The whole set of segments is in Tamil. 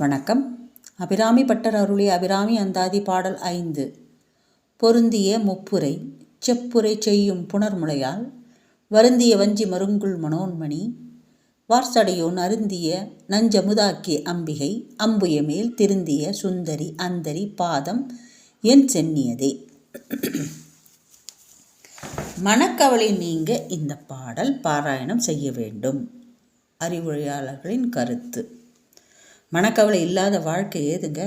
வணக்கம். அபிராமி பட்டர் அருளி அபிராமி அந்தாதி பாடல் ஐந்து. பொருந்திய முப்புரை செப்புரை செய்யும் புனர்முளையால் வருந்திய வஞ்சி மருங்குள் மனோன்மணி வார்சடையோன் அருந்திய நஞ்சமுதாக்கிய அம்பிகை அம்புய மேல் திருந்திய சுந்தரி அந்தரி பாதம் என் சென்னியதே. மனக்கவலை நீங்க இந்த பாடல் பாராயணம் செய்ய வேண்டும். அறிவுரையாளர்களின் கருத்து. மனக்கவலை இல்லாத வாழ்க்கை ஏதுங்க?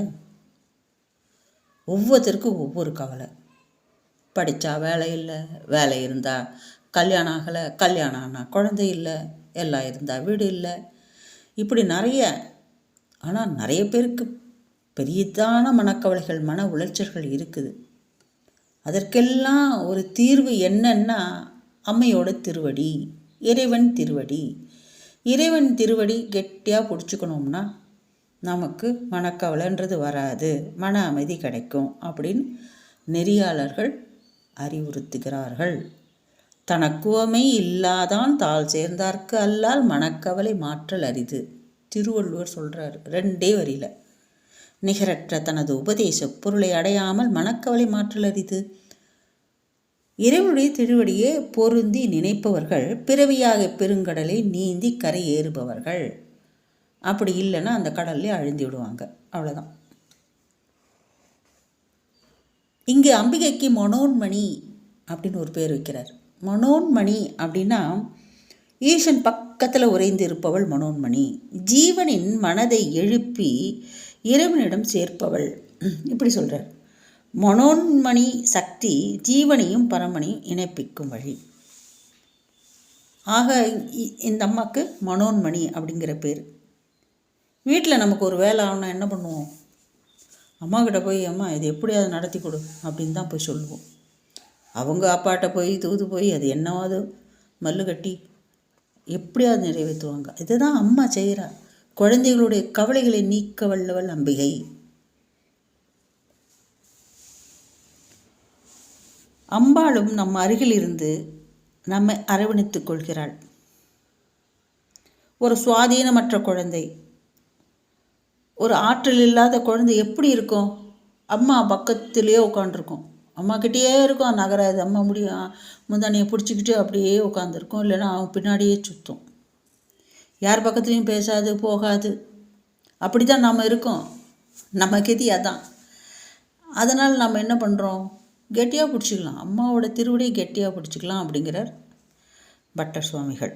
ஒவ்வொருத்தருக்கும் ஒவ்வொரு கவலை. படித்தா வேலை இல்லை வேலை இருந்தால் கல்யாணம் ஆகலை கல்யாணம் ஆனால் குழந்தை இல்லை எல்லாம் இருந்தால் வீடு இல்லை. இப்படி நிறைய ஆனால் நிறைய பேருக்கு பெரியதான மனக்கவலைகள் மன உளைச்சல்கள் இருக்குது. அதற்கெல்லாம் ஒரு தீர்வு என்னன்னா அம்மையோட திருவடி இறைவன் திருவடி. இறைவன் திருவடி கெட்டியாக பிடிச்சிக்கணும்னா நமக்கு மனக்கவலைன்றது வராது மன அமைதி கிடைக்கும் அப்படின்னு நெறியாளர்கள் அறிவுறுத்துகிறார்கள். தனக்குவமை இல்லாதான் தாள் சேர்ந்தார்க்கு அல்லால் மனக்கவலை மாற்றல் அரிது. திருவள்ளுவர் சொல்கிறார் ரெண்டே வரியில். நிகரற்ற தனது உபதேச பொருளை அடையாமல் மனக்கவலை மாற்றல் அரிது. இறைவனுடைய திருவடியே பொருந்தி நினைப்பவர்கள் பிறவியாக பெருங்கடலை நீந்தி கரை ஏறுபவர்கள். அப்படி இல்லைன்னா அந்த கடல்லே அழுந்தி விடுவாங்க. அவ்வளோதான் இங்கே அம்பிகைக்கு மனோன்மணி அப்படின்னு ஒரு பேர் வைக்கிறார். மனோன்மணி அப்படின்னா ஈசன் பக்கத்தில் உறைந்து இருப்பவள் மனோன்மணி. ஜீவனின் மனதை எழுப்பி இறைவனிடம் சேர்ப்பவள். இப்படி சொல்கிறார் மனோன்மணி சக்தி ஜீவனையும் பரமனையும் இணைப்பிக்கும் வழி. ஆக இந்த அம்மாவுக்கு மனோன்மணி அப்படிங்கிற பேர். வீட்டில் நமக்கு ஒரு வேலை ஆகணும் என்ன பண்ணுவோம்? அம்மாக்கிட்ட போய் அம்மா இது எப்படியாவது நடத்தி கொடு அப்படின்னு தான் போய் சொல்லுவோம். அவங்க அப்பாட்ட போய் தூது போய் அது என்னவாது மல்லு கட்டி எப்படியாவது நிறைவேற்றுவாங்க. இதுதான் அம்மா செய்கிறா குழந்தைகளுடைய கவலைகளை நீக்க வல்லவள் அம்பிகை. அம்பாளும் நம் அருகில் இருந்து நம்மை அரவணைத்துக் கொள்கிறாள். ஒரு சுவாதீனமற்ற குழந்தை ஒரு ஆற்றல் இல்லாத குழந்தை எப்படி இருக்கும்? அம்மா பக்கத்துலேயே உட்காண்ட்ருக்கும் அம்மா கிட்டேயே இருக்கும் நகராது அம்மா முடியும் முந்தானியை பிடிச்சிக்கிட்டு அப்படியே உட்காந்துருக்கும் இல்லைன்னா அவன் பின்னாடியே சுற்றும் யார் பக்கத்துலேயும் பேசாது போகாது. அப்படி தான் நாம் இருக்கோம். நம்ம கெதி அதான். அதனால் நம்ம என்ன பண்ணுறோம் கெட்டியாக பிடிச்சிக்கலாம். அம்மாவோட திருவடியை கெட்டியாக பிடிச்சிக்கலாம் அப்படிங்கிறார் பட்டர் சுவாமிகள்.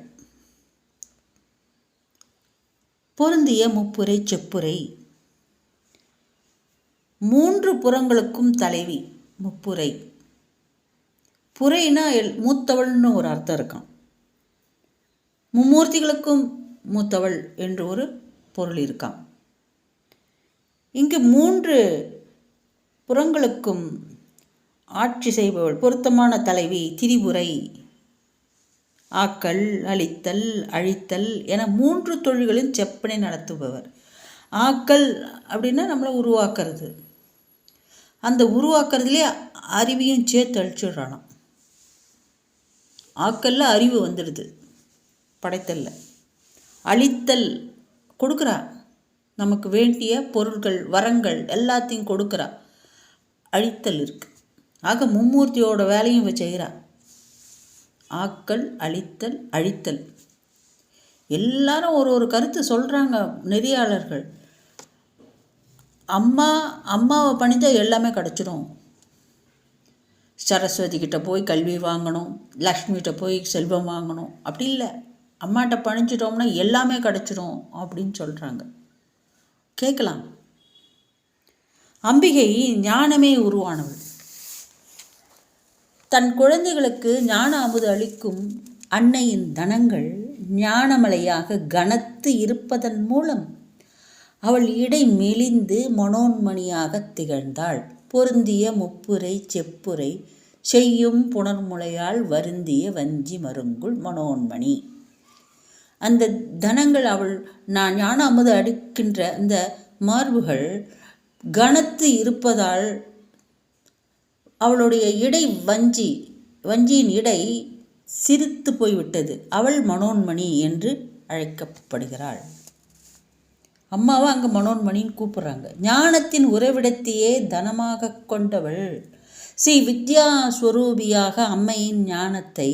பொருந்திய முப்புரை செப்புரை. மூன்று புறங்களுக்கும் தலைவி முப்புரை. புரைனா எல் மூத்தவள்னு ஒரு அர்த்தம் இருக்கான் மும்மூர்த்திகளுக்கும் மூத்தவள் என்று ஒரு பொருள் இருக்கான் இங்கு மூன்று புறங்களுக்கும் ஆட்சி செய்பவள் பொருத்தமான தலைவி திரிபுரை. ஆக்கல் அழித்தல் அழித்தல் என மூன்று தொழில்களின் செப்பனை நடத்துபவர். ஆக்கல் அப்படின்னா நம்மளை உருவாக்குறது. அந்த உருவாக்குறதுலே அறிவையும் சேர்த்து அழிச்சிடுறானாம். ஆக்கல்ல அறிவு வந்துடுது. படைத்தல்ல. அழித்தல் கொடுக்குறா. நமக்கு வேண்டிய பொருட்கள் வரங்கள் எல்லாத்தையும் கொடுக்குறா. அழித்தல் இருக்குது ஆக மும்மூர்த்தியோட வேலையும் இவ செய்கிறா ஆக்கல் அழித்தல் அழித்தல். எல்லாரும் ஒரு ஒரு கருத்து சொல்கிறாங்க நெறியாளர்கள். அம்மா அம்மாவை பணிஞ்சால் எல்லாமே கிடச்சிடும் சரஸ்வதி கிட்ட போய் கல்வி வாங்கணும் லக்ஷ்மிகிட்ட போய் செல்வம் வாங்கணும். அப்படி இல்லை. அம்மாட்ட பணிஞ்சிட்டோம்னா எல்லாமே கிடச்சிடும் அப்படின்னு சொல்கிறாங்க கேட்கலாம் அம்பிகை ஞானமே உருவானவள் தன் குழந்தைகளுக்கு ஞான அமுது அளிக்கும் அன்னையின் தனங்கள் ஞானமலையாக கனத்து இருப்பதன் மூலம் அவள் இடை மெலிந்து மனோன்மணியாக திகழ்ந்தாள். பொருந்திய முப்புரை செப்புரை செய்யும் புனர்முளையால் வருந்திய வஞ்சி மருங்குள் மனோன்மணி. அந்த தனங்கள் அவள் நான் ஞான அமுது அடிக்கின்ற அந்த மார்புகள் கனத்து இருப்பதால் அவளுடைய இடை வஞ்சி வஞ்சியின் இடை சிரித்து போய்விட்டது. அவள் மனோன்மணி என்று அழைக்கப்படுகிறாள். அம்மாவை அங்கே மனோன்மணின்னு கூப்பிட்றாங்க. ஞானத்தின் உறைவிடத்தையே தனமாக கொண்டவள் ஸ்ரீ வித்யா ஸ்வரூபியாக அம்மையின் ஞானத்தை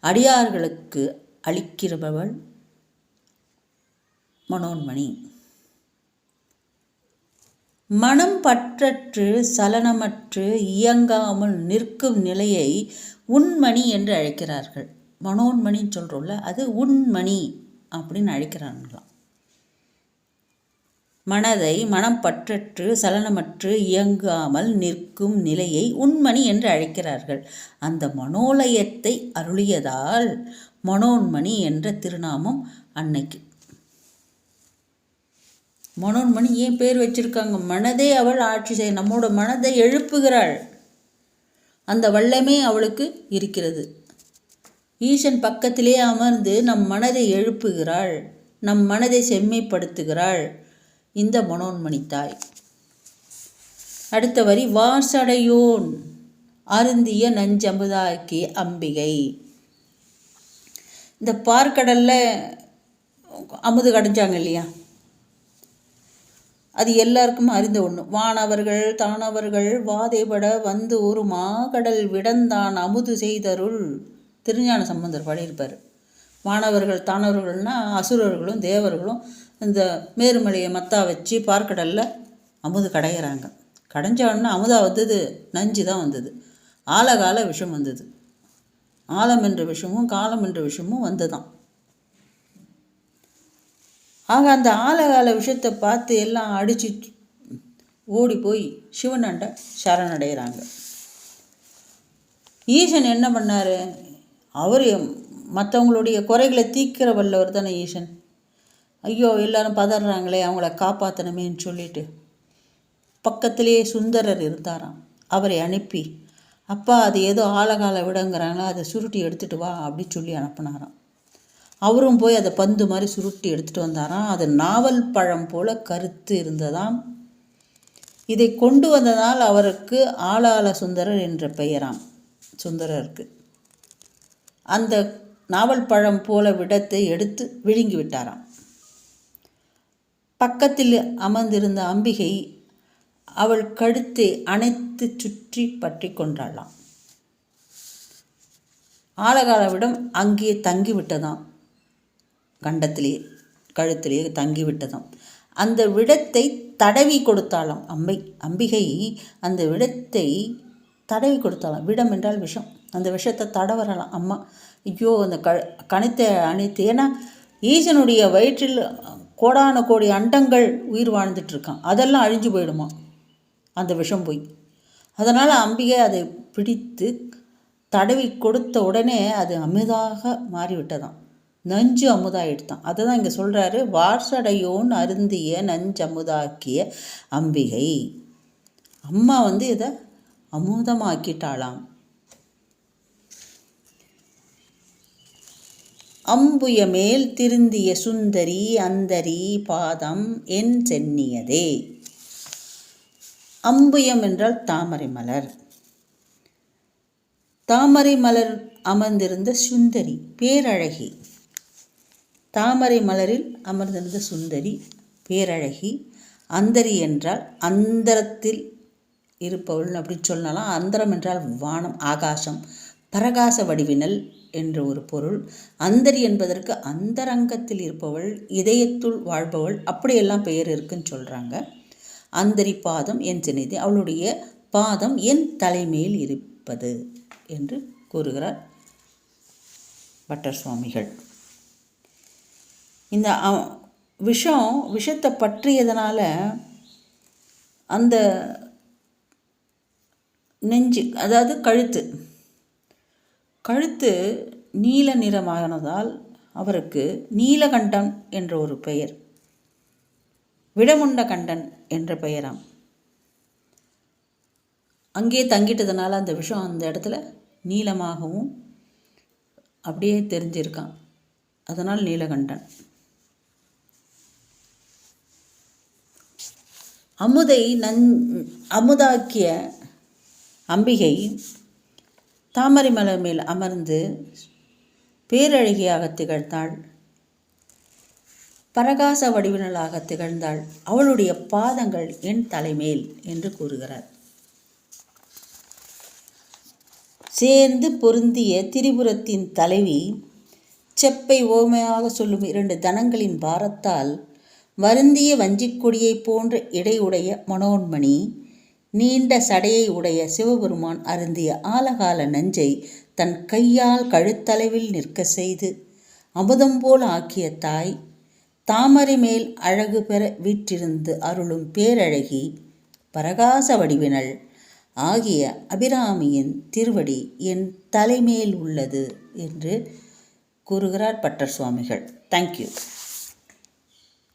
அடியார்களுக்கு அளிக்கிறவள் மனோன்மணி. மனம் பற்றற்று சலனமற்று இயங்காமல் நிற்கும் நிலையை உண்மணி என்று அழைக்கிறார்கள். மனோன்மணின்னு சொல்கிறோம்ல அது உண்மணி அப்படின்னு அழைக்கிறாங்களாம். மனதை மனம் பற்றற்று சலனமற்று இயங்காமல் நிற்கும் நிலையை உண்மணி என்று அழைக்கிறார்கள். அந்த மனோலயத்தை அருளியதால் மனோன்மணி என்ற திருநாமம் அன்னைக்கு மனோன்மணி ஏன் பேர் வச்சிருக்காங்க? மனதே அவள் ஆட்சி செய்ய நம்மோட மனதை எழுப்புகிறாள். அந்த வல்லமே அவளுக்கு இருக்கிறது. ஈசன் பக்கத்திலே அமர்ந்து நம் மனதை எழுப்புகிறாள். நம் மனதை செம்மைப்படுத்துகிறாள். இந்த மனோன்மணி தாய். அடுத்த வரி வாசடையோன் அருந்திய நஞ்சமுதாக்கி அம்பிகை. இந்த பார்க்கடலில் அமுது கடைஞ்சாங்க இல்லையா? அது எல்லாருக்கும் அறிந்த ஒன்று வானவர்கள் தானவர்கள் வாதைபட வந்து ஒரு மாகடல் விடந்தான் அமுது செய்தருள். திருஞான சம்பந்தர் பாடியிருப்பார். வானவர்கள் தானவர்கள்னால் அசுரர்களும் தேவர்களும் இந்த மேருமலையை மத்தா வச்சு பார்க்கடலில் அமுது கடையிறாங்க. கடைஞ்ச உடனே அமுதா வந்தது நஞ்சு தான் வந்தது. ஆலகால விஷம் வந்தது. ஆலம் என்ற விஷமும் காலம் என்ற விஷமும் வந்ததான் ஆக அந்த ஆலகால விஷயத்தை பார்த்து எல்லாம் அடித்து ஓடி போய் சிவனாண்ட சரணடைகிறாங்க. ஈசன் என்ன பண்ணார்? அவர் மற்றவங்களுடைய குறைகளை தீக்கிற வல்லவர் தானே ஈசன். ஐயோ எல்லாரும் பதறாங்களே அவங்கள காப்பாற்றணுமேன்னு சொல்லிட்டு. பக்கத்திலேயே சுந்தரர் இருந்தாராம். அவரை அனுப்பி அப்பா அது ஏதோ ஆழகால விடங்கிறாங்களா? அதை சுருட்டி எடுத்துகிட்டு வா அப்படின்னு சொல்லி அனுப்புனாராம். அவரும் போய் அதை பந்து மாதிரி சுருட்டி எடுத்துகிட்டு வந்தாராம். அது நாவல் பழம் போல் கருத்து இருந்ததாம். இதை கொண்டு வந்ததால் அவருக்கு ஆளாள சுந்தரர் என்ற பெயராம். சுந்தரருக்கு. அந்த நாவல் பழம் போல விடத்தை எடுத்து விழுங்கி விட்டாராம். பக்கத்தில் அமர்ந்திருந்த அம்பிகை அவள் கழுத்தை அணைத்து சுற்றி பற்றி கொண்டாளாம். ஆலகாலவிடம் அங்கே தங்கிவிட்டதாம். கண்டத்திலே கழுத்திலே தங்கிவிட்டதாம். அந்த விடத்தை தடவி கொடுத்தாளாம் அம்பை அம்பிகை. அந்த விடத்தை தடவி கொடுத்தாலாம் விடம் என்றால் விஷம். அந்த விஷத்தை தடவரலாம் அம்மா ஐயோ அந்த க கணித்தை அணித்து. ஏன்னா ஈசனுடைய வயிற்றில் கோடான கோடி அண்டங்கள் உயிர் வாழ்ந்துட்டுருக்கான் அதெல்லாம் அழிஞ்சு போயிடுமா? அந்த விஷம் போய். அதனால் அம்பிகை அதை பிடித்து தடவி கொடுத்த உடனே அது அமிதாக மாறிவிட்டதாம். நஞ்சு அமுதாயிடுத்தான். அதை தான் இங்கே சொல்கிறாரு வார்சடையோன் அருந்திய நஞ்சு அமுதாக்கிய அம்பிகை. அம்மா வந்து இதை அமுதமாக்கிட்டாளாம். அம்புய மேல் திருந்திய சுந்தரி அந்தரி பாதம் என் சென்னியதே. அம்புயம் என்றால் தாமரை மலர். தாமரை மலர் அமர்ந்திருந்த சுந்தரி பேரழகி. தாமரை மலரில் அமர்ந்திருந்த சுந்தரி பேரழகி அந்தரி என்றால் அந்தரத்தில் இருப்பவள் அப்படி சொல்லலாம். அந்தரம் என்றால் வானம் ஆகாசம் பரகாச வடிவினல் என்ற ஒரு பொருள். அந்தரி என்பதற்கு அந்தரங்கத்தில் இருப்பவள் இதயத்துள் வாழ்பவள் அப்படியெல்லாம் பெயர் இருக்குன்னு சொல்கிறாங்க அந்தரி பாதம் என் சின்னது அவளுடைய பாதம் என் தலைமையில் இருப்பது என்று கூறுகிறார் பட்டர் சுவாமிகள். இந்த விஷம் விஷத்தை பற்றியதனால் அந்த நெஞ்சு அதாவது கழுத்து கழுத்து நீல நிறமானதால் அவருக்கு நீலகண்டன் என்ற ஒரு பெயர் விடமுண்ட கண்டன் என்ற பெயராம். அங்கே தங்கிட்டதுனால அந்த விஷம் அந்த இடத்துல நீளமாகவும் அப்படியே தெரிஞ்சிருக்கான் அதனால் நீலகண்டன். அமுதை நன் அமுதாக்கிய அம்பிகை தாமரை மலர் மேல் அமர்ந்து பேரழகியாக திகழ்ந்தாள். பரகாச வடிவினலாக திகழ்ந்தாள். அவளுடைய பாதங்கள் என் தலைமேல் என்று கூறுகிறார். சேர்ந்து பொருந்திய திரிபுரத்தின் தலைவி செப்பை ஓமையாக சொல்லும் இரண்டு தனங்களின் பாரத்தால் வருந்திய வஞ்சிக்கொடியைப் போன்ற இடையுடைய மனோன்மணி நீண்ட சடையை உடைய சிவபெருமான் அருந்திய ஆலகால நஞ்சை தன் கையால் கழுத்தளவில் நிற்க செய்து அமுதம் போல் ஆக்கிய தாய் தாமரை மேல் அழகு பெற வீற்றிருந்து அருளும் பேரழகி பரகாச வடிவினள் ஆகிய அபிராமியின் திருவடி என் தலைமேல் உள்ளது என்று கூறுகிறார் பட்டர் சுவாமிகள். தேங்க்யூ